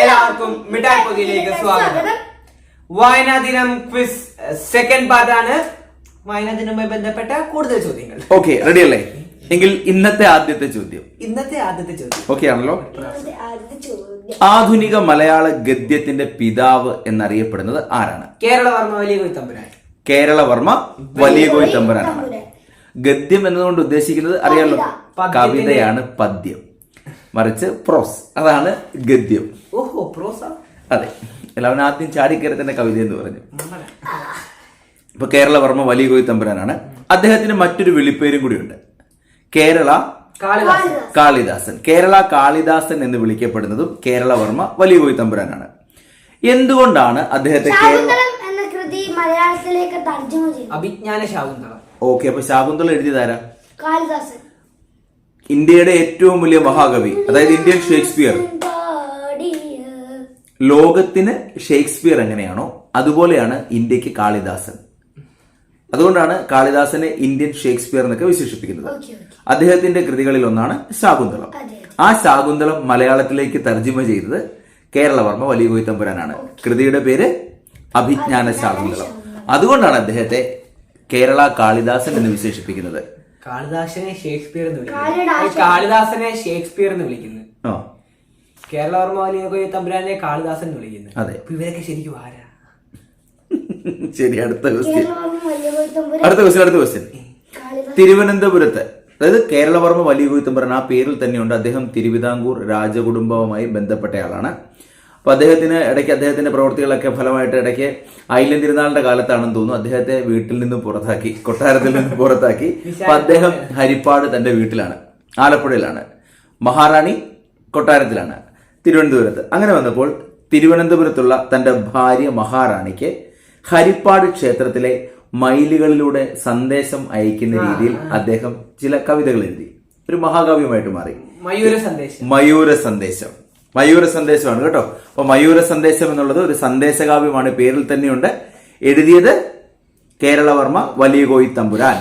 എല്ലാവർക്കും മിഠായി പൊതിയിലേക്ക് സ്വാഗതം. വായനാ ദിനം ക്വിസ് സെക്കൻഡ് പാർട്ടാണ് വായനാ ദിനവുമായി ബന്ധപ്പെട്ട കൂടുതൽ ചോദ്യങ്ങൾ. ഓക്കെ റെഡി അല്ലേ? എങ്കിൽ ഇന്നത്തെ ആദ്യത്തെ ചോദ്യം. ഇന്നത്തെ ആദ്യത്തെ ചോദ്യം. ഓക്കെ ആണല്ലോ? ആദ്യത്തെ ചോദ്യം. ആധുനിക മലയാള ഗദ്യത്തിന്റെ പിതാവ് എന്നറിയപ്പെടുന്നത് ആരാണ്? കേരളവർമ്മ വലിയ വലിയ തമ്പുരാൻ. കേരളവർമ്മ വലിയ കോയി തമ്പുരാനാണ്. ഗദ്യം എന്നതുകൊണ്ട് ഉദ്ദേശിക്കുന്നത് അറിയാലോ? കവിതയാണ് പദ്യം. മറിച്ച് പ്രോസ്. അതാണ് ഗദ്യം. അതെ. എല്ലാവരും ആദ്യം ചാടിക്കയറി തന്നെ കവിത എന്ന് പറഞ്ഞു. ഇപ്പൊ കേരളവർമ്മ വലിയ കോയി തമ്പുരാനാണ്. അദ്ദേഹത്തിന് മറ്റൊരു വിളിപ്പേരും കൂടിയുണ്ട്. കേരള കാളിദാസൻ. കാളിദാസൻ. കേരള കാളിദാസൻ എന്ന് വിളിക്കപ്പെടുന്നതും കേരളവർമ്മ വലിയ കോയി തമ്പുരാനാണ്. എന്തുകൊണ്ടാണ് അദ്ദേഹത്തെ കേരള എന്ന കൃതി മലയാളത്തിലേക്ക് തർജമ ചെയ്തു അഭിജ്ഞാന ശാകുന്തളം. ഓക്കെ അപ്പൊ ശാകുന്തളം എഴുതിയതാരാ? കാളിദാസൻ. ഇന്ത്യയുടെ ഏറ്റവും വലിയ മഹാകവി അതായത് ഇന്ത്യൻ ഷേക്സ്പിയർ. ലോകത്തിന് ഷേക്സ്പിയർ എങ്ങനെയാണോ അതുപോലെയാണ് ഇന്ത്യയ്ക്ക് കാളിദാസൻ. അതുകൊണ്ടാണ് കാളിദാസനെ ഇന്ത്യൻ ഷേക്സ്പിയർ എന്നൊക്കെ വിശേഷിപ്പിക്കുന്നത്. അദ്ദേഹത്തിന്റെ കൃതികളിൽ ഒന്നാണ് ശാകുന്തളം. ആ ശാകുന്തളം മലയാളത്തിലേക്ക് തർജിമ ചെയ്തത് കേരളവർമ്മ വലിയ കോയിത്തമ്പുരാനാണ് കൃതിയുടെ പേര് അഭിജ്ഞാന ശാകുന്തളം. അതുകൊണ്ടാണ് അദ്ദേഹത്തെ കേരള കാളിദാസൻ എന്ന് വിശേഷിപ്പിക്കുന്നത്. കാളിദാസനെ ഷേക്സ്പിയർ എന്ന് വിളിക്കുന്നത് വിളിക്കുന്നു കാളിദാസനെ ഷേക്സ്പിയർ എന്ന് വിളിക്കുന്നു. ആ കേരള ഓർമ്മ വലിയ കൊയ്ത്തമ്പുരാനെ കാളിദാസൻ വിളിക്കുന്നു. അതെ. ഇവരൊക്കെ ശരിക്കും ആരാ? ശരി അടുത്ത ക്വസ്റ്റ്യൻ കേരളവർമ്മ അടുത്ത ക്വസ്റ്റ്യൻ അടുത്ത ക്വസ്റ്റ്യൻ തിരുവനന്തപുരത്ത് അതായത് കേരളവർമ്മ വലിയ കുരുത്തമ്പരൻ ആ പേരിൽ തന്നെയുണ്ട് അദ്ദേഹം തിരുവിതാംകൂർ രാജകുടുംബവുമായി ബന്ധപ്പെട്ടയാളാണ് അപ്പൊ അദ്ദേഹത്തിന് ഇടയ്ക്ക് അദ്ദേഹത്തിന്റെ പ്രവൃത്തികളൊക്കെ ഫലമായിട്ട് ഇടയ്ക്ക് ഐലൻഡ് തിരുനാളിന്റെ കാലത്താണെന്ന് തോന്നുന്നു. അദ്ദേഹത്തെ വീട്ടിൽ നിന്ന് പുറത്താക്കി കൊട്ടാരത്തിൽ നിന്ന് പുറത്താക്കി. അപ്പൊ അദ്ദേഹം ഹരിപ്പാട് തന്റെ വീട്ടിലാണ് ആലപ്പുഴയിലാണ്. മഹാറാണി കൊട്ടാരത്തിലാണ്. തിരുവനന്തപുരത്ത്. അങ്ങനെ വന്നപ്പോൾ തിരുവനന്തപുരത്തുള്ള തന്റെ ഭാര്യ മഹാറാണിക്ക് ഹരിപ്പാട് ക്ഷേത്രത്തിലെ മയിലുകളിലൂടെ സന്ദേശം അയക്കുന്ന രീതിയിൽ അദ്ദേഹം ചില കവിതകൾ എഴുതി. ഒരു മഹാകാവ്യമായിട്ട് മാറി. മയൂര സന്ദേശം. മയൂര സന്ദേശം. മയൂര സന്ദേശമാണ് കേട്ടോ. അപ്പൊ മയൂര സന്ദേശം എന്നുള്ളത് ഒരു സന്ദേശകാവ്യമാണ് പേരിൽ തന്നെയുണ്ട്. എഴുതിയത് കേരളവർമ്മ വലിയ കോയി തമ്പുരാൻ.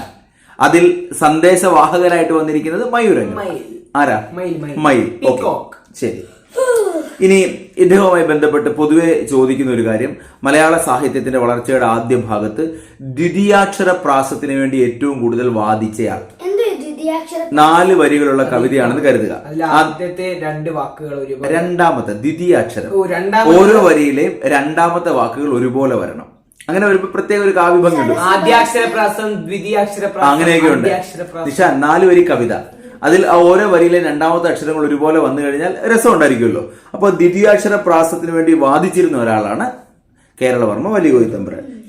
അതിൽ സന്ദേശവാഹകനായിട്ട് വന്നിരിക്കുന്നത് മയൂരൻ ആരാ? മയിൽ, മയിൽ. ഓക്കെ. ശരി. ഇനി ഇദ്ദേഹവുമായി ബന്ധപ്പെട്ട് പൊതുവെ ചോദിക്കുന്ന ഒരു കാര്യം. മലയാള സാഹിത്യത്തിന്റെ വളർച്ചയുടെ ആദ്യ ഭാഗത്ത് ദ്വിതീയാക്ഷര പ്രാസത്തിന് വേണ്ടി ഏറ്റവും കൂടുതൽ വാദിച്ചയാൾ. നാല് വരികളുള്ള കവിതയാണെന്ന് കരുതുക. ആദ്യത്തെ രണ്ട് വാക്കുകൾ രണ്ടാമത്തെ ദ്വിതീയാക്ഷരം. ഓ, രണ്ടാമത്തെ- ഓരോ വരിയിലെയും രണ്ടാമത്തെ വാക്കുകൾ ഒരുപോലെ വരണം. അങ്ങനെ ഒരു പ്രത്യേക ഒരു കാവ്യഭംഗിയുണ്ട്. ആദ്യാക്ഷരപ്രാസം ദ്വിതീയാക്ഷര അങ്ങനെയൊക്കെ ഉണ്ട് നിശ നിഷ നാല് വരി കവിത. അതിൽ ആ ഓരോ വരിയിലെ രണ്ടാമത്തെ അക്ഷരങ്ങൾ ഒരുപോലെ വന്നു കഴിഞ്ഞാൽ രസം ഉണ്ടായിരിക്കുമല്ലോ. അപ്പൊ ദ്വിതീയാക്ഷര പ്രാസത്തിന് വേണ്ടി വാദിച്ചിരുന്ന ഒരാളാണ് കേരളവർമ്മ വലിയ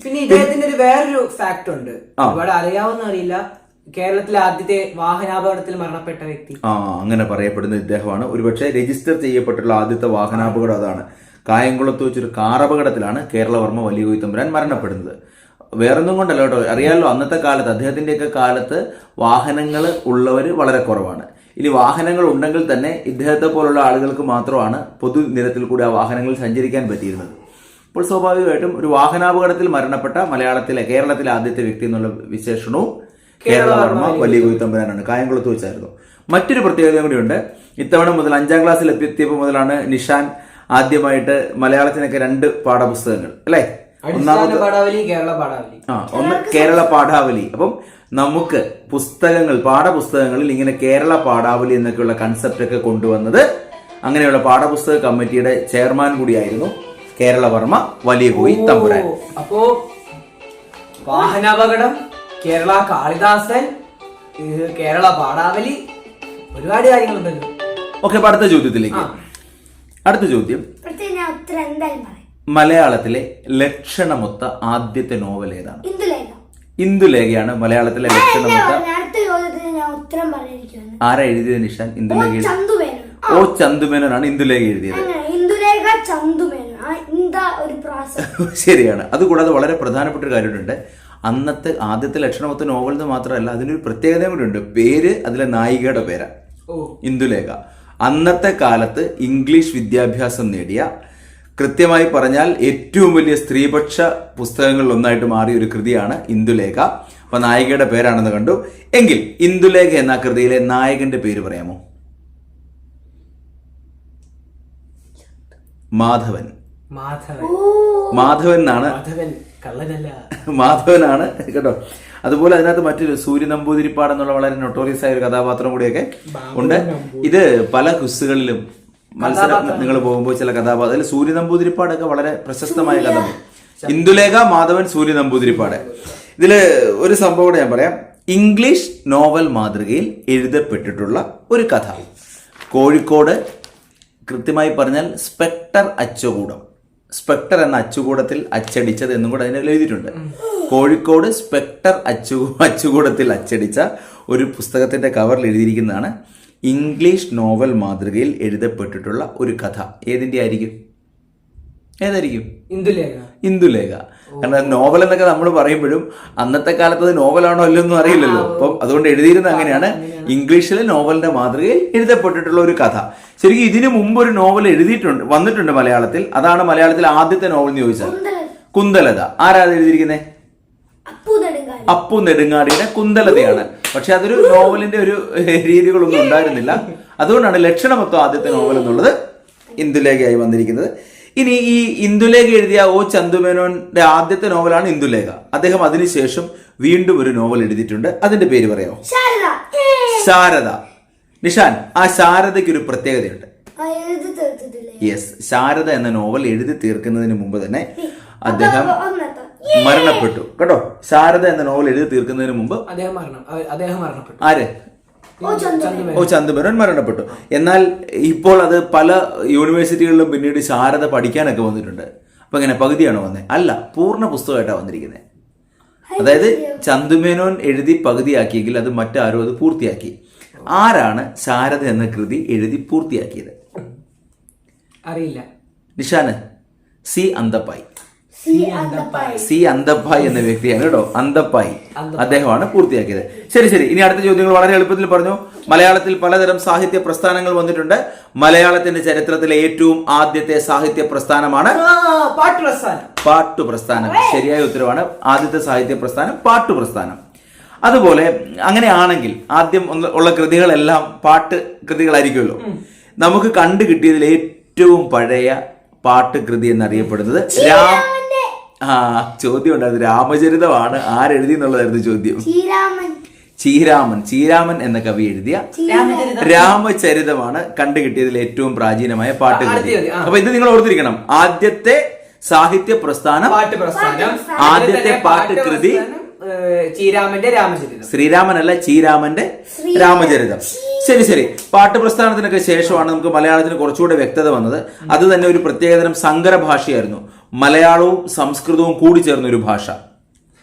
പിന്നെ ഇദ്ദേഹത്തിന്റെ ഒരു വേറൊരു ഫാക്ട് ഉണ്ട്. ഇവിടെ ഒരുപാട് അറിയാവുന്ന അറിയില്ല. കേരളത്തിലെ ആദ്യത്തെ വാഹനാപകടത്തിൽ മരണപ്പെട്ട വ്യക്തി. ആ അങ്ങനെ പറയപ്പെടുന്ന ഇദ്ദേഹമാണ്. ഒരുപക്ഷെ രജിസ്റ്റർ ചെയ്യപ്പെട്ടുള്ള ആദ്യത്തെ വാഹനാപകടം അതാണ്. കായംകുളത്ത് വെച്ചൊരു കാറപകടത്തിലാണ് കേരളവർമ്മ വലിയ കോയിത്തമ്പുരാൻ മരണപ്പെടുന്നത്. വേറൊന്നും കൊണ്ടല്ല കേട്ടോ. അറിയാമല്ലോ അന്നത്തെ കാലത്ത് അദ്ദേഹത്തിന്റെയൊക്കെ കാലത്ത് വാഹനങ്ങൾ ഉള്ളവർ വളരെ കുറവാണ്. ഇനി വാഹനങ്ങൾ ഉണ്ടെങ്കിൽ തന്നെ ഇദ്ദേഹത്തെ പോലുള്ള ആളുകൾക്ക് മാത്രമാണ് പൊതുനിരത്തിൽ കൂടി ആ വാഹനങ്ങളിൽ സഞ്ചരിക്കാൻ പറ്റിയിരുന്നത്. അപ്പോൾ സ്വാഭാവികമായിട്ടും ഒരു വാഹനാപകടത്തിൽ മരണപ്പെട്ട മലയാളത്തിലെ കേരളത്തിലെ ആദ്യത്തെ വ്യക്തി എന്നുള്ള വിശേഷണവും കേരളവർമ്മ വലിയ കുത്തമ്പനാനാണ് കായംകുളത്ത് വെച്ചായിരുന്നു. മറ്റൊരു പ്രത്യേകത കൂടിയുണ്ട് ഇത്തവണ മുതൽ അഞ്ചാം ക്ലാസ്സിൽ എത്തിയപ്പോൾ മുതലാണ് നിഷാൻ ആദ്യമായിട്ട് മലയാളത്തിനൊക്കെ രണ്ട് പാഠപുസ്തകങ്ങൾ അല്ലേ? പാഠാവലി കേരള പാഠാവലി. ആ ഒന്ന് കേരള പാഠാവലി. അപ്പം നമുക്ക് പുസ്തകങ്ങൾ പാഠപുസ്തകങ്ങളിൽ ഇങ്ങനെ കേരള പാഠാവലി എന്നൊക്കെയുള്ള കൺസെപ്റ്റ് ഒക്കെ കൊണ്ടുവന്നത് അങ്ങനെയുള്ള പാഠപുസ്തക കമ്മിറ്റിയുടെ ചെയർമാൻ കൂടിയായിരുന്നു കേരളവർമ്മ വലിയ കോയി തമ്പുരാൻ. അപ്പോ വാഹനാപകടം കേരള കാളിദാസൻ കേരള പാഠാവലി ഒരുപാട് കാര്യങ്ങളുണ്ടല്ലോ. ഓക്കെ അടുത്ത ചോദ്യത്തിലേക്ക്. അടുത്ത ചോദ്യം. ഉത്തരം എന്തായാലും മലയാളത്തിലെ ലക്ഷണമൊത്ത ആദ്യത്തെ നോവൽ ഏതാണ്? ഇന്ദുലേഖ. ഇന്ദുലേഖയാണ് മലയാളത്തിലെ ലക്ഷണമൊത്ത ആരാ എഴുതിയത് നിഷാൻ? ഇന്ദുലേഖ ചന്തുമേനോൻ. ഓ ചന്തുമേനോനാണ് ഇന്ദുലേഖ എഴുതിയത്. അങ്ങനെ ഇന്ദുലേഖ ചന്തുമേനോൻ. ആ ഇന്ത ഒരു പ്രാസം. ശരിയാണ്. അതുകൂടാതെ വളരെ പ്രധാനപ്പെട്ട ഒരു കാര്യമുണ്ട്. അന്നത്തെ ആദ്യത്തെ ലക്ഷണമൊത്ത നോവൽ എന്ന് മാത്രമല്ല അതിനൊരു പ്രത്യേകതയും കൂടി ഉണ്ട് പേര് അതിലെ നായികയുടെ പേരാ. ഓ. ഇന്ദുലേഖ. അന്നത്തെ കാലത്ത് ഇംഗ്ലീഷ് വിദ്യാഭ്യാസം നേടിയ കൃത്യമായി പറഞ്ഞാൽ ഏറ്റവും വലിയ സ്ത്രീപക്ഷ പുസ്തകങ്ങളിൽ ഒന്നായിട്ട് മാറിയ ഒരു കൃതിയാണ് ഇന്ദുലേഖ. അപ്പൊ നായികയുടെ പേരാണെന്ന് കണ്ടു. എങ്കിൽ ഇന്ദുലേഖ എന്ന കൃതിയിലെ നായകന്റെ പേര് പറയാമോ? മാധവൻ. മാധവൻ. എന്നാണ് മാധവനാണ് കേട്ടോ. അതുപോലെ അതിനകത്ത് മറ്റൊരു സൂര്യ നമ്പൂതിരിപ്പാട് എന്നുള്ള വളരെ നൊട്ടോറിയസ് ആയ ഒരു കഥാപാത്രം കൂടിയൊക്കെ ഉണ്ട്. ഇത് പല ക്വിസുകളിലും മത്സരം നിങ്ങൾ പോകുമ്പോൾ ചില കഥാപാത്രം അതിൽ സൂര്യ നമ്പൂതിരിപ്പാടൊക്കെ വളരെ പ്രശസ്തമായ കഥ. ഇന്ദുലേഖ മാധവൻ സൂര്യ നമ്പൂതിരിപ്പാട്. ഇതിൽ ഒരു സംഭവം കൂടെ ഞാൻ പറയാം. ഇംഗ്ലീഷ് നോവൽ മാതൃകയിൽ എഴുതപ്പെട്ടിട്ടുള്ള ഒരു കഥ. കോഴിക്കോട് കൃത്യമായി പറഞ്ഞാൽ സ്പെക്ടർ അച്ചുകൂടം. സ്പെക്ടർ എന്ന അച്ചുകൂടത്തിൽ അച്ചടിച്ചത് എന്നും കൂടെ അതിനെ എഴുതിയിട്ടുണ്ട്. കോഴിക്കോട് സ്പെക്ടർ അച്ചു അച്ചുകൂടത്തിൽ അച്ചടിച്ച ഒരു പുസ്തകത്തിന്റെ കവറിൽ എഴുതിയിരിക്കുന്നതാണ് ഇംഗ്ലീഷ് നോവൽ മാതൃകയിൽ എഴുതപ്പെട്ടിട്ടുള്ള ഒരു കഥ. ഏതിന്റെ ആയിരിക്കും ഏതായിരിക്കും? ഇന്ദുലേഖ. ഇന്ദുലേഖ. കാരണം നോവൽ എന്നൊക്കെ നമ്മൾ പറയുമ്പോഴും അന്നത്തെ കാലത്ത് അത് നോവലാണോ അല്ലെന്നും അറിയില്ലല്ലോ. അപ്പം അതുകൊണ്ട് എഴുതിയിരുന്ന അങ്ങനെയാണ് ഇംഗ്ലീഷിലെ നോവലിന്റെ മാതൃകയിൽ എഴുതപ്പെട്ടിട്ടുള്ള ഒരു കഥ. ശരിക്കും ഇതിനു മുമ്പ് ഒരു നോവൽ എഴുതിയിട്ടുണ്ട് വന്നിട്ടുണ്ട് മലയാളത്തിൽ. അതാണ് മലയാളത്തിൽ ആദ്യത്തെ നോവൽ എന്ന് ചോദിച്ചത് കുന്തലത. ആരാ അത് എഴുതിയിരിക്കുന്നത് അപ്പു നെടുങ്ങാടിയുടെ കുന്തലതയാണ്. പക്ഷെ അതൊരു നോവലിന്റെ ഒരു രീതികളൊന്നും ഉണ്ടായിരുന്നില്ല. അതുകൊണ്ടാണ് ലക്ഷണമൊത്തം ആദ്യത്തെ നോവൽ എന്നുള്ളത് ഇന്ദുലേഖയായി വന്നിരിക്കുന്നത്. ഇനി ഈ ഇന്ദുലേഖ എഴുതിയ ഒ ചന്തുമേനോന്റെ ആദ്യത്തെ നോവലാണ് ഇന്ദുലേഖ. അദ്ദേഹം അതിനുശേഷം വീണ്ടും ഒരു നോവൽ എഴുതിയിട്ടുണ്ട്. അതിന്റെ പേര് പറയാമോ? ശാരദ. നിഷാൻ ആ ശാരദയ്ക്ക് ഒരു പ്രത്യേകതയുണ്ട്. യെസ് ശാരദ എന്ന നോവൽ എഴുതി തീർക്കുന്നതിന് മുമ്പ് തന്നെ അദ്ദേഹം മരണപ്പെട്ടു. കേട്ടോ? ശാരദ എന്ന നോവൽ എഴുതി തീർക്കുന്നതിന് മുമ്പ് അദ്ദേഹം മരണം. അദ്ദേഹം മരണപ്പെട്ടു. ആര്? ഓ ചന്ദ്രൻ ചന്ദമേനോൻ മരണപ്പെട്ടു. എന്നാൽ ഇപ്പോൾ അത് പല യൂണിവേഴ്സിറ്റികളിലും പിന്നീട് ശാരദ പഠിക്കാനൊക്കെ വന്നിട്ടുണ്ട്. അപ്പൊ ഇങ്ങനെ പകുതിയാണോ വന്നത് അല്ല പൂർണ പുസ്തകമായിട്ടാണ് വന്നിരിക്കുന്നത് അതായത് ചന്ദുമേനോൻ എഴുതി പകുതിയാക്കിയെങ്കിൽ അത് മറ്റാരും അത് പൂർത്തിയാക്കി. ആരാണ് ശാരദ എന്ന കൃതി എഴുതി പൂർത്തിയാക്കിയത്? അറിയില്ല. നിഷാന്. സി അന്തപ്പായി. സി അന്തപ്പായി. എന്ന വ്യക്തിയാണ് കേട്ടോ അന്തപ്പായി. അദ്ദേഹമാണ് പൂർത്തിയാക്കിയത്. ശരി ശരി. ഇനി അടുത്ത ചോദ്യങ്ങൾ വളരെ എളുപ്പത്തിൽ പറഞ്ഞു. മലയാളത്തിൽ പലതരം സാഹിത്യ പ്രസ്ഥാനങ്ങൾ വന്നിട്ടുണ്ട്. മലയാളത്തിന്റെ ചരിത്രത്തിലെ ഏറ്റവും ആദ്യത്തെ സാഹിത്യ പ്രസ്ഥാനമാണ് പാട്ട് പ്രസ്ഥാനം. ശരിയായ ഉത്തരവാണ്. ആദ്യത്തെ സാഹിത്യ പ്രസ്ഥാനം പാട്ടു പ്രസ്ഥാനം. അതുപോലെ അങ്ങനെയാണെങ്കിൽ ആദ്യം ഉള്ള കൃതികളെല്ലാം പാട്ട് കൃതികളായിരിക്കുമല്ലോ. നമുക്ക് കണ്ടു കിട്ടിയതിൽ ഏറ്റവും പഴയ പാട്ട് കൃതി എന്നറിയപ്പെടുന്നത് രാം ആ ചോദ്യം ഉണ്ടായിരുന്നു രാമചരിതമാണ്. ആരെഴുതി എന്നുള്ളതായിരുന്നു ചോദ്യം. ശ്രീരാമൻ. ചീരാമൻ ചീരാമൻ എന്ന കവി എഴുതിയ രാമചരിതമാണ് കണ്ടുകിട്ടിയതിൽ ഏറ്റവും പ്രാചീനമായ പാട്ട്. അപ്പൊ ഇത് നിങ്ങൾ ഓർത്തിരിക്കണം. ആദ്യത്തെ സാഹിത്യ പ്രസ്ഥാനം പാട്ട് പ്രസ്ഥാനം. ആദ്യത്തെ പാട്ട് കൃതി ചീരാമന്റെ രാമചരിതം. ശ്രീരാമനല്ല ചീരാമന്റെ രാമചരിതം. ശരി ശരി പാട്ട് പ്രസ്ഥാനത്തിനൊക്കെ ശേഷമാണ് നമുക്ക് മലയാളത്തിന് കുറച്ചുകൂടെ വ്യക്തത വന്നത്. അത് തന്നെ ഒരു പ്രത്യേകതരം സങ്കര ഭാഷയായിരുന്നു മലയാളവും സംസ്കൃതവും കൂടി ചേർന്ന ഒരു ഭാഷ.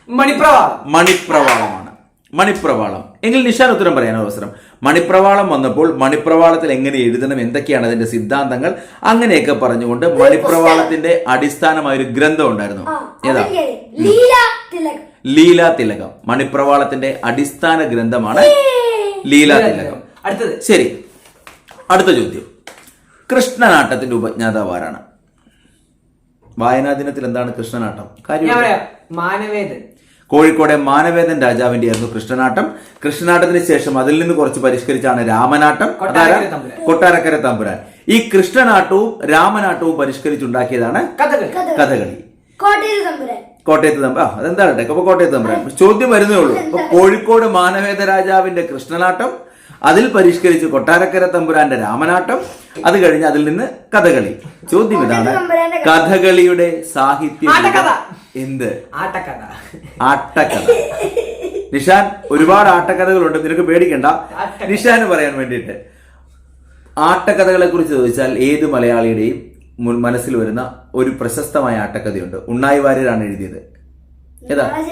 മണിപ്രവാളം. മണിപ്രവാളമാണ്. മണിപ്രവാളം. എങ്കിൽ നിഷാൻ ഉത്തരം പറയാൻ അവസരം. മണിപ്രവാളം വന്നപ്പോൾ മണിപ്രവാളത്തിൽ എങ്ങനെ എഴുതണം എന്തൊക്കെയാണ് അതിന്റെ സിദ്ധാന്തങ്ങൾ അങ്ങനെയൊക്കെ പറഞ്ഞുകൊണ്ട് മണിപ്രവാളത്തിന്റെ അടിസ്ഥാനമായ ഒരു ഗ്രന്ഥം ഉണ്ടായിരുന്നു. ഏതാ? ലീല തിലക്. ലീലാ തിലകം. മണിപ്രവാളത്തിന്റെ അടിസ്ഥാന ഗ്രന്ഥമാണ് ലീലാ തിലകം. അടുത്തത്. ശരി. അടുത്ത ചോദ്യം. കൃഷ്ണനാട്ടത്തിന്റെ ഉപജ്ഞാതാവ് ആരാണ്? വായനാ ദിനത്തിൽ എന്താണ് കൃഷ്ണനാട്ടം കാര്യം മാനവേദൻ. കോഴിക്കോടെ മാനവേദൻ രാജാവിന്റെ ആയിരുന്നു കൃഷ്ണനാട്ടം. കൃഷ്ണനാട്ടത്തിന് ശേഷം അതിൽ നിന്ന് കുറച്ച് പരിഷ്കരിച്ചാണ് രാമനാട്ടം. കൊട്ടാരക്കര തമ്പുരാൻ. കൊട്ടാരക്കര തമ്പുരാൻ. ഈ കൃഷ്ണനാട്ടവും രാമനാട്ടവും പരിഷ്കരിച്ചുണ്ടാക്കിയതാണ് കഥകളി. കോട്ടയത്ത് തമ്പ ആ അതെന്താണ് അപ്പൊ കോട്ടയത്ത് തമ്പുരാൻ. ചോദ്യം വരുന്നേ ഉള്ളൂ. അപ്പൊ കോഴിക്കോട് മാനവേദ രാജാവിന്റെ കൃഷ്ണനാട്ടം അതിൽ പരിഷ്കരിച്ച് കൊട്ടാരക്കര തമ്പുരാന്റെ രാമനാട്ടം അത് കഴിഞ്ഞ് അതിൽ നിന്ന് കഥകളി. ചോദ്യം ഇതാണ് കഥകളിയുടെ സാഹിത്യം. എന്ത്? ആട്ടക്കഥ. ആട്ടക്കഥ. നിഷാൻ ഒരുപാട് ആട്ടക്കഥകളുണ്ട് നിനക്ക് പേടിക്കണ്ട. നിഷാന് പറയാൻ വേണ്ടിയിട്ട്. ആട്ടക്കഥകളെ കുറിച്ച് ചോദിച്ചാൽ ഏത് മലയാളിയുടെയും മനസ്സിൽ വരുന്ന ഒരു പ്രശസ്തമായ ആട്ടക്കഥയുണ്ട്. ഉണ്ണായി വാര്യരാണ് എഴുതിയത്. ഏതാ?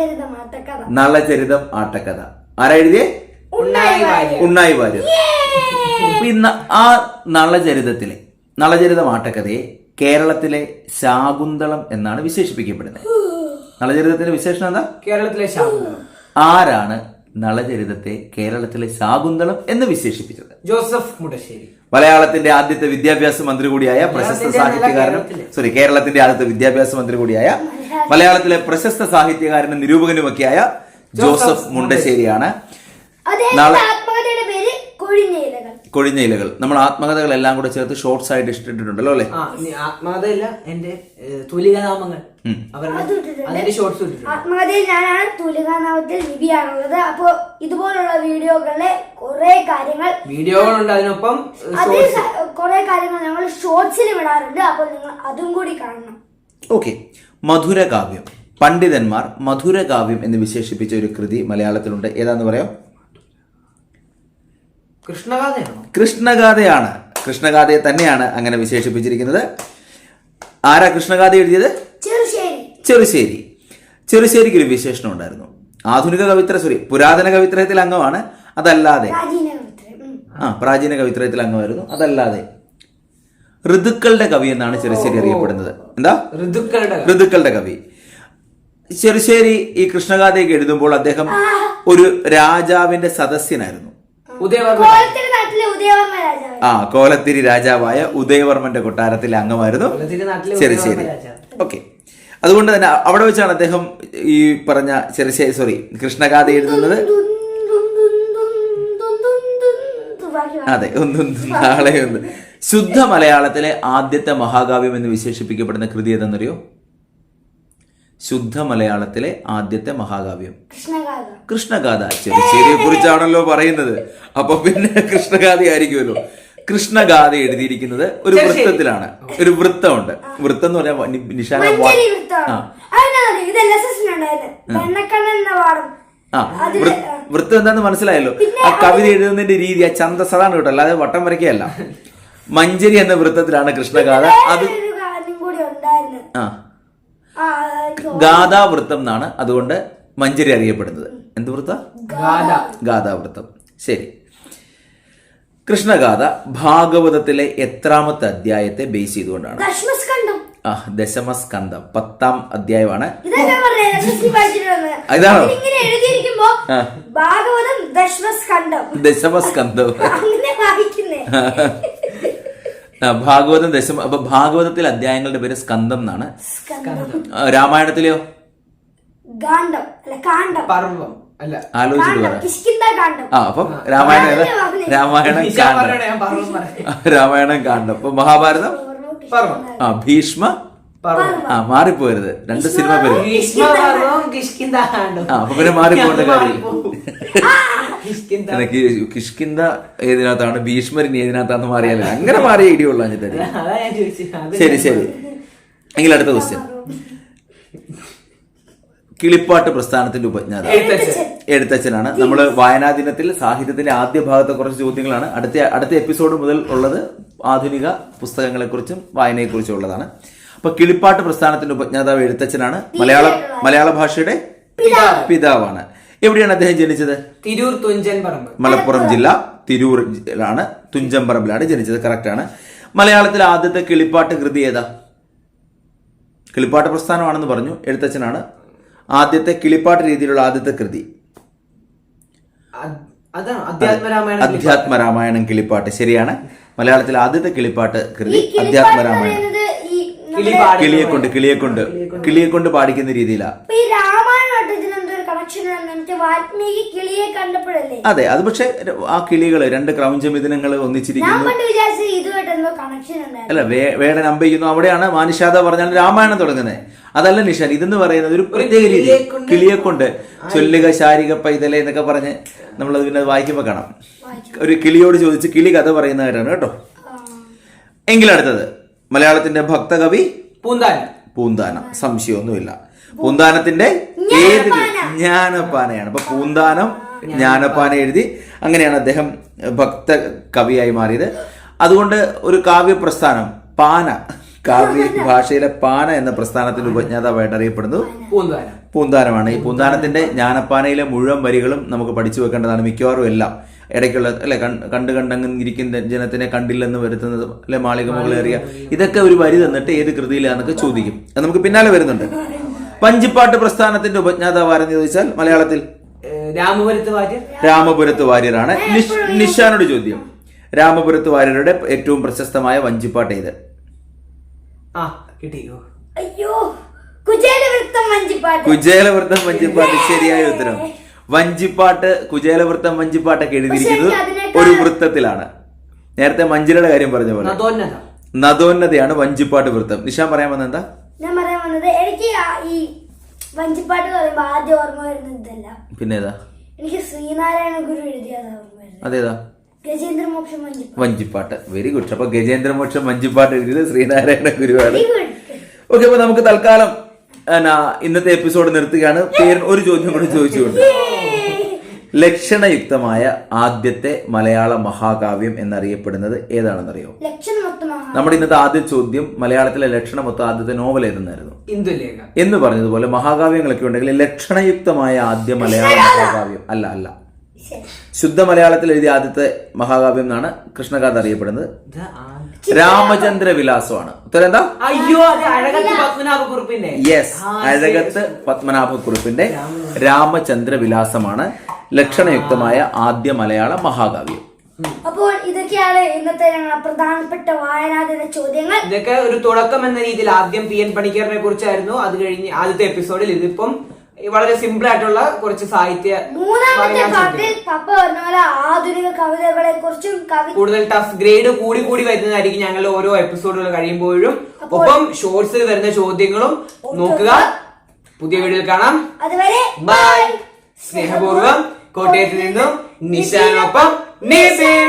നളചരിതം ആട്ടക്കഥ. ആരാ എഴുതിയേ? ഉണ്ണായി വാര്യർ ഉണ്ണായി വാര്യർ അപ്പൊ ഈ ന- ആ നളചരിതത്തിലെ നളചരിതം ആട്ടക്കഥയെ കേരളത്തിലെ ശാകുന്തളം എന്നാണ് വിശേഷിപ്പിക്കപ്പെടുന്നത്. നളചരിതത്തിന്റെ വിശേഷണം എന്താ? കേരളത്തിലെ ശാകുന്തളം. ആരാണ് നളചരിതത്തെ കേരളത്തിലെ ശാകുന്തളം എന്ന് വിശേഷിപ്പിച്ചത്? ജോസഫ് മുടശ്ശേരി. മലയാളത്തിന്റെ ആദ്യത്തെ വിദ്യാഭ്യാസ മന്ത്രി കൂടിയായ പ്രശസ്ത സാഹിത്യകാരനും സോറി കേരളത്തിന്റെ ആദ്യത്തെ വിദ്യാഭ്യാസ മന്ത്രി കൂടിയായ മലയാളത്തിലെ പ്രശസ്ത സാഹിത്യകാരനും നിരൂപകനുമൊക്കെയായ ജോസഫ് മുണ്ടശ്ശേരിയാണ്. നാളെ- ആത്മകഥയുടെ പേര് കൊഴിഞ്ഞയിലകൾ. കൊഴിഞ്ഞ ഇലകൾ നമ്മൾ ആത്മകഥകളെല്ലാം കൂടെ ചേർത്ത് ഷോർട്സ് ആയിട്ട് ഇട്ടിട്ടുണ്ടല്ലോ അല്ലേ? ആത്മകഥയില്ല എന്റെ തുലികനാമങ്ങൾ. അവരുടെ അത് ഷോർട്സ് ആത്മകഥയിൽ ഞാനാണ് തുലികാനാമത്തിൽ ലിപിയാണുള്ളത് അപ്പോ ഇതുപോലുള്ള വീഡിയോകളിലെ കുറെ കാര്യങ്ങൾ വീഡിയോകളുണ്ട് അതിനൊപ്പം അതിൽ ഷോർട്സ് കുറെ കാര്യങ്ങൾ ഞങ്ങൾ ഷോർട്സിൽ വിടാറുണ്ട് അപ്പോൾ നിങ്ങൾ അതും കൂടി കാണണം. ഓക്കെ മധുരകാവ്യം. പണ്ഡിതന്മാർ മധുരകാവ്യം എന്ന് വിശേഷിപ്പിച്ച ഒരു കൃതി മലയാളത്തിലുണ്ട്. ഏതാന്ന് പറയാം? കൃഷ്ണഗാഥയാണോ? കൃഷ്ണഗാഥയാണ്. കൃഷ്ണഗാഥയെ തന്നെയാണ് അങ്ങനെ വിശേഷിപ്പിച്ചിരിക്കുന്നത്. ആരാ കൃഷ്ണഗാഥ എഴുതിയത്? ചെറുശ്ശേരി. ചെറുശ്ശേരി. ചെറുശ്ശേരിക്ക് ഒരു വിശേഷണം ഉണ്ടായിരുന്നു. ആധുനിക കവിത്ര സോറി പുരാതന കവിത്രയത്തിൽ അംഗമാണ്. അതല്ലാതെ ആ പ്രാചീന കവിത്രയത്തിൽ അംഗമായിരുന്നു. അതല്ലാതെ ഋതുക്കളുടെ കവി എന്നാണ് ചെറുശ്ശേരി അറിയപ്പെടുന്നത്. എന്താ? ഋതുക്കളുടെ ഋതുക്കളുടെ കവി. ചെറുശ്ശേരി ഈ കൃഷ്ണഗാഥയൊക്കെ എഴുതുമ്പോൾ അദ്ദേഹം ഒരു രാജാവിന്റെ സദസ്യനായിരുന്നു ഉദയവർമ്മ കോലത്തിന്റെ നാട്ടിലെ ഉദയവർമ്മ രാജാവ് ആ കോലത്തിരി രാജാവായ ഉദയവർമ്മന്റെ കൊട്ടാരത്തിലെ അംഗമായിരുന്നു. കോലത്തിരി നാട്ടിലെ ചെറുശ്ശേരി. ഓക്കെ. അതുകൊണ്ട് തന്നെ അവിടെ വെച്ചാണ് അദ്ദേഹം ഈ പറഞ്ഞ ചെറുശ്ശേരി സോറി കൃഷ്ണഗാഥ എഴുതുന്നത്. അതെ ഒന്നും നാളെ ഒന്ന് ശുദ്ധ മലയാളത്തിലെ ആദ്യത്തെ മഹാകാവ്യം എന്ന് വിശേഷിപ്പിക്കപ്പെടുന്ന കൃതി ഏതെന്നറിയോ? ശുദ്ധ മലയാളത്തിലെ ആദ്യത്തെ മഹാകാവ്യം. കൃഷ്ണഗാഥ. കൃഷ്ണഗാഥ. ചെറുശ്ശേരിയെ കുറിച്ചാണല്ലോ പറയുന്നത്. അപ്പൊ പിന്നെ കൃഷ്ണഗാഥ ആയിരിക്കുമല്ലോ കൃഷ്ണഗാഥ എഴുതിയിരിക്കുന്നത് ഒരു വൃത്തത്തിലാണ്. ഒരു വൃത്തമുണ്ട്. വൃത്തം എന്ന് പറയാൻ നിശാന ആ. വൃത്തം എന്താന്ന് മനസ്സിലായല്ലോ. ആ കവിത എഴുതുന്നതിന്റെ രീതി ആ അതാണ് കേട്ടോ. അല്ലാതെ വട്ടം വരയ്ക്കുകയല്ല മഞ്ചരി എന്ന വൃത്തത്തിലാണ് കൃഷ്ണഗാഥ. അത് ആ. ഗാഥാവൃത്തം എന്നാണ് അതുകൊണ്ട് മഞ്ചരി അറിയപ്പെടുന്നത്. എന്ത് വൃത്ത? ഗാഥ. ഗാഥാവൃത്തം. ശരി. കൃഷ്ണഗാഥ ഭാഗവതത്തിലെ എത്രാമത്തെ അധ്യായത്തെ ബേസ് ചെയ്തുകൊണ്ടാണ്. ദശമസ്കന്ധം. ആ ദശമസ്കന്ധം. പത്താം അധ്യായമാണ്. ഇതാണോ? ഭാഗവതം ദശമസ്കന്ധം. ദശമസ്കന്ധം. ഭാഗവതം ദശമ അപ്പൊ ഭാഗവതത്തിലെ അധ്യായങ്ങളുടെ പേര് സ്കന്ധം എന്നാണ്. രാമായണത്തിലെയോ? ഗാണ്ഡം അല്ല കാണ്ഡം. പർവം അല്ല. ആലോചിച്ചിട്ട് പറ. ആ അപ്പം രാമായണം രാമായണം കാണ്ഡം. രാമായണം കാണ്ഡം. അപ്പൊ മഹാഭാരതം? പർവം ആ ഭീഷ്മ? പർവം ആ മാറിപ്പോരുത് രണ്ട് സിനിമ പേര്. ഭീഷ്മ പർവം കിഷ്കിന്ത കാണ്ഡം. ആ, അപ്പൊ പിന്നെ മാറിപ്പോകേണ്ട കാര്യം. എനിക്ക് കിഷ്കിന്ത ഏതിനകത്താണ് ഭീഷ്മരിനി ഏതിനകത്താന്ന് മാറിയാലേ? അങ്ങനെ മാറിയ ഐഡിയ ഉള്ളു ചോദിച്ചത് ശരി ശരി. എങ്കിൽ അടുത്ത ക്വസ്റ്റ്യൻ കിളിപ്പാട്ട് പ്രസ്ഥാനത്തിന്റെ ഉപജ്ഞാത. എഴുത്തച്ഛനാണ്. നമ്മൾ വായനാ ദിനത്തിൽ സാഹിത്യത്തിന്റെ ആദ്യ ഭാഗത്തെ കുറച്ച് ചോദ്യങ്ങളാണ്. അടുത്ത അടുത്ത എപ്പിസോഡ് മുതൽ ഉള്ളത് ആധുനിക പുസ്തകങ്ങളെക്കുറിച്ചും വായനയെക്കുറിച്ചും ഉള്ളതാണ്. അപ്പൊ കിളിപ്പാട്ട് പ്രസ്ഥാനത്തിന്റെ ഉപജ്ഞാതാവ് എഴുത്തച്ഛനാണ്. മലയാള മലയാള ഭാഷയുടെ പിതാവാണ്. എവിടെയാണ് അദ്ദേഹം ജനിച്ചത്? തിരൂർ തുഞ്ചൻ പറമ്പ് മലപ്പുറം. ജില്ല തിരൂർ ആണ് തുഞ്ചൻപറമ്പിലാണ് ജനിച്ചത് കറക്റ്റ് ആണ്. മലയാളത്തിലെ ആദ്യത്തെ കിളിപ്പാട്ട് കൃതി ഏതാ? കിളിപ്പാട്ട് പ്രസ്ഥാനമാണെന്ന് പറഞ്ഞു എഴുത്തച്ഛനാണ്. ആദ്യത്തെ കിളിപ്പാട്ട് രീതിയിലുള്ള ആദ്യത്തെ കൃതി. അതാണ് അധ്യാത്മരാമായണം അധ്യാത്മ രാമായണം കിളിപ്പാട്ട് ശരിയാണ്. മലയാളത്തിലെ ആദ്യത്തെ കിളിപ്പാട്ട് കൃതി അധ്യാത്മരാമായണം. കിളിയെ കൊണ്ട് കിളിയെ കൊണ്ട് കിളിയെ കൊണ്ട് പാടിക്കുന്ന രീതിയിലാണ് അപ്പൊ ഈ രാമായണമായിട്ട് ഇതിനെന്തോ ഒരു കണക്ഷൻ മറ്റേ വാൽമീകി കിളിയെ കണ്ടപ്പോഴല്ലേ അതെ അത് പക്ഷെ ആ കിളികൾ രണ്ട് ക്രൗഞ്ചമിഥുനങ്ങൾ ഞാൻ ഒന്നിച്ചിരിക്കുന്നു അല്ല വേ വേടൻ അമ്പയ്ക്കുന്നു അവിടെയാണ് മാനിഷാദ പറഞ്ഞാൽ രാമായണം തുടങ്ങുന്നത്. അതല്ല നിഷാൻ ഇതെന്ന് പറയുന്നത് ഒരു പ്രത്യേക രീതി. കിളിയെ കൊണ്ട് ചൊല്ലുക ശാരിക പൈതലെ എന്നൊക്കെ പറഞ്ഞ് നമ്മളത് പിന്നെ വായിക്കുമ്പോൾ കാണാം. ഒരു കിളിയോട് ചോദിച്ച് കിളി കഥ പറയുന്നവരാണ് കേട്ടോ. എങ്കിലടുത്തത് മലയാളത്തിന്റെ ഭക്തകവി പൂന്താനം. പൂന്താനം. സംശയമൊന്നുമില്ല. പൂന്താനത്തിന്റെ ഏത് ജ്ഞാനപ്പാനയാണ് അപ്പൊ പൂന്താനം ജ്ഞാനപ്പാന എഴുതി അങ്ങനെയാണ് അദ്ദേഹം ഭക്ത കവിയായി മാറിയത്. അതുകൊണ്ട് ഒരു കാവ്യപ്രസ്ഥാനം പാന കാവ്യ ഭാഷയിലെ പാന എന്ന പ്രസ്ഥാനത്തിന്റെ ഉപജ്ഞാതാവായിട്ട് അറിയപ്പെടുന്നു. പൂന്താനം. പൂന്താനമാണ്. ഈ പൂന്താനത്തിന്റെ ജ്ഞാനപ്പാനയിലെ മുഴുവൻ വരികളും നമുക്ക് പഠിച്ചു വെക്കേണ്ടതാണ് മിക്കവാറും എല്ലാം. ഇടയ്ക്കുള്ള അല്ലെ കണ്ടു കണ്ടങ്ങിരിക്കുന്ന ജനത്തിനെ കണ്ടില്ലെന്ന് വരുത്തുന്നത് അല്ലെ മാളികമകളേറിയ ഇതൊക്കെ ഒരു വരി തന്നിട്ട് ഏത് കൃതിയിലാന്നൊക്കെ ചോദിക്കും. അത് നമുക്ക് പിന്നാലെ വരുന്നുണ്ട്. പഞ്ചിപ്പാട്ട് പ്രസ്ഥാനത്തിന്റെ ഉപജ്ഞാതാവ് ആരെന്ന് ചോദിച്ചാൽ മലയാളത്തിൽ രാമപുരത്ത് വാര്യർ. രാമപുരത്ത് വാര്യരാണ്. നിഷാനോട് ചോദ്യം. രാമപുരത്ത് വാര്യരുടെ ഏറ്റവും പ്രശസ്തമായ വഞ്ചിപ്പാട്ട് ഏത്? ആ കിട്ടിയോ അയ്യോ കുചേലവൃത്തം വഞ്ചിപ്പാട്ട്. കുചേലവൃത്തം വഞ്ചിപ്പാട്ട് ശരിയായ ഉത്തരം. വഞ്ചിപ്പാട്ട് കുചേലവൃത്തം വഞ്ചിപ്പാട്ടൊക്കെ എഴുതിയിരിക്കുന്നത് ഒരു വൃത്തത്തിലാണ്. നേരത്തെ മഞ്ചിലയുടെ കാര്യം പറഞ്ഞ പോലെ. നദോന്നതയാണ് വഞ്ചിപ്പാട്ട് വൃത്തം. നിഷാൻ പറയാൻ വന്നത് വന്നത് എനിക്ക് ഈ വഞ്ചിപ്പാട്ട് പറയുമ്പോ ആദ്യം ഓർമ്മ വരുന്നത് ഇതല്ല. പിന്നെ ഏതാ എനിക്ക് ശ്രീനാരായണ ഗുരു എഴുതിയതാണ് ഓർമ്മ വരുന്നത്. അതേതാ? ഗജേന്ദ്രമോക്ഷം വഞ്ചിപ്പാട്ട്. വഞ്ചിപ്പാട്ട്. വെരി ഗുഡ് അപ്പൊ ഗജേന്ദ്രമോക്ഷം വഞ്ചിപ്പാട്ട് എഴുതിയത് ശ്രീനാരായണ ഗുരുവാണ്. ഓക്കെ അപ്പൊ നമുക്ക് തൽക്കാലം ഇന്നത്തെ എപ്പിസോഡ് നിർത്തുകയാണ്. പേര് ഒരു ചോദ്യം കൂടി ചോദിച്ചുകൊണ്ട്. ലക്ഷണയുക്തമായ ആദ്യത്തെ മലയാള മഹാകാവ്യം എന്നറിയപ്പെടുന്നത് ഏതാണെന്നറിയോ? നമ്മുടെ ഇന്നത്തെ ആദ്യ ചോദ്യം മലയാളത്തിലെ ലക്ഷണമൊത്ത ആദ്യത്തെ നോവൽ ഏതെന്നായിരുന്നു? ഇന്ദുലേഖ. എന്ന് പറഞ്ഞതുപോലെ മഹാകാവ്യങ്ങളൊക്കെ ഉണ്ടെങ്കിൽ ലക്ഷണയുക്തമായ ആദ്യ മലയാള മഹാകാവ്യം. അല്ല അല്ല. ശുദ്ധ മലയാളത്തിൽ എഴുതിയ ആദ്യത്തെ മഹാകാവ്യം എന്നാണ് കൃഷ്ണകാന്ത് അറിയപ്പെടുന്നത്. രാമചന്ദ്ര വിലാസമാണ്. ഉത്തരം എന്താ? അയ്യോ അത് അഴകത്ത് പത്മനാഭ കുറിപ്പിന്റെ യെസ് അഴകത്ത് പത്മനാഭക്കുറിപ്പിന്റെ രാമചന്ദ്ര വിലാസമാണ്. ലക്ഷണയുക്തമായ ആദ്യ മലയാള മഹാകാവ്യം. അപ്പോൾ ഇതൊക്കെയാണ് ഇന്നത്തെ ഞങ്ങളുടെ പ്രധാനപ്പെട്ട വായനാദിന ചോദ്യങ്ങൾ. ഇതൊക്കെ ഒരു തുടക്കം എന്ന രീതിയിൽ ആദ്യം പി എൻ പണിക്കറിനെ കുറിച്ചായിരുന്നു. അത് കഴിഞ്ഞ് ആദ്യത്തെ എപ്പിസോഡിൽ ഇതിപ്പം വളരെ സിമ്പിൾ ആയിട്ടുള്ള കുറച്ച് സാഹിത്യ മൂന്നാമത്തെ പാട്ടിൽ പപ്പ പറഞ്ഞ പോലെ ആധുനിക കവിതകളെ കുറിച്ചും കവി കൂടുതൽ ടഫ് ഗ്രേഡ് കൂടി കൂടി വരുന്നതായിരിക്കും ഞങ്ങളുടെ ഓരോ എപ്പിസോഡുകൾ കഴിയുമ്പോഴും. ഒപ്പം ഷോർട്സിൽ വരുന്ന ചോദ്യങ്ങളും നോക്കുക. പുതിയ വീഡിയോയിൽ കാണാം. അതുവരെ ബൈ സ്നേഹപൂർവം കോട്ടയത്ത് നിന്നും നിശാനൊപ്പം നിസിൻ